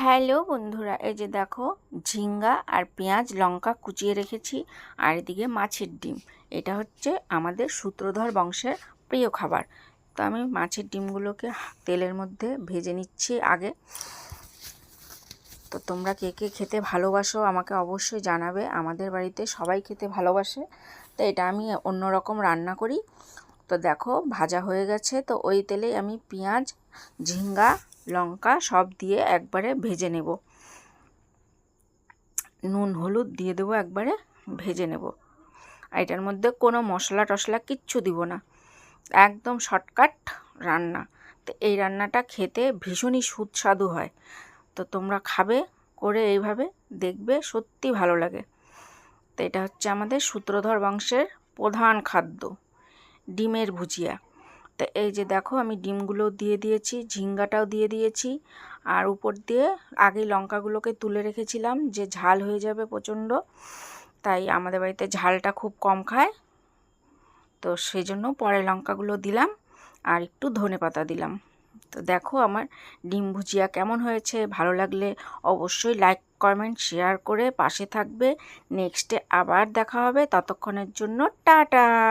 Hello বন্ধুরা, এই যে দেখো ঝিঙ্গা আর পেঁয়াজ লঙ্কা কুচিয়ে রেখেছি, আর এদিকে মাছের ডিম। এটা হচ্ছে আমাদের সূত্রধর বংশের প্রিয় খাবার। তো আমি মাছের ডিমগুলোকে তেলের মধ্যে ভেজে নিচ্ছি আগে। তো তোমরা কে কে খেতে ভালোবাসো আমাকে অবশ্যই জানাবে। আমাদের বাড়িতে সবাই খেতে ভালোবাসে। তো এটা আমি অন্যরকম রান্না করি। তো দেখো, ভাজা হয়ে গেছে। তো ওই তেলেই আমি পেঁয়াজ, ঝিঙ্গা, লঙ্কা সব দিয়ে একবারে ভেজে নেব। নুন, হলুদ দিয়ে দেবো একবারে, ভেজে নেব। আর এটার মধ্যে কোনো মশলা টশলা কিচ্ছু দিব না। একদম শর্টকাট রান্না। তো এই রান্নাটা খেতে ভীষণই সুস্বাদু হয়। তো তোমরা খাবে, করে এইভাবে দেখবে, সত্যি ভালো লাগে। তো এটা হচ্ছে আমাদের সূত্রধর বংশের প্রধান খাদ্য। ডিমের ভুজিয়া। তো এই যে দেখো, আমি ডিমগুলো দিয়ে দিয়েছি, ঝিঙ্গাটাও দিয়ে দিয়েছি। আর উপর দিয়ে আগে লঙ্কাগুলোকে তুলে রেখেছিলাম, যে ঝাল হয়ে যাবে প্রচণ্ড। তাই আমাদের বাড়িতে ঝালটা খুব কম খায়। তো সেই জন্য পরে লঙ্কাগুলো দিলাম, আর একটু ধনে পাতা দিলাম। তো দেখো আমার ডিম ভুজিয়া কেমন হয়েছে, ভালো লাগলে অবশ্যই লাইক, কমেন্ট, শেয়ার করে পাশে থাকবে। নেক্সটে আবার দেখা হবে, ততক্ষণের জন্য টাটা!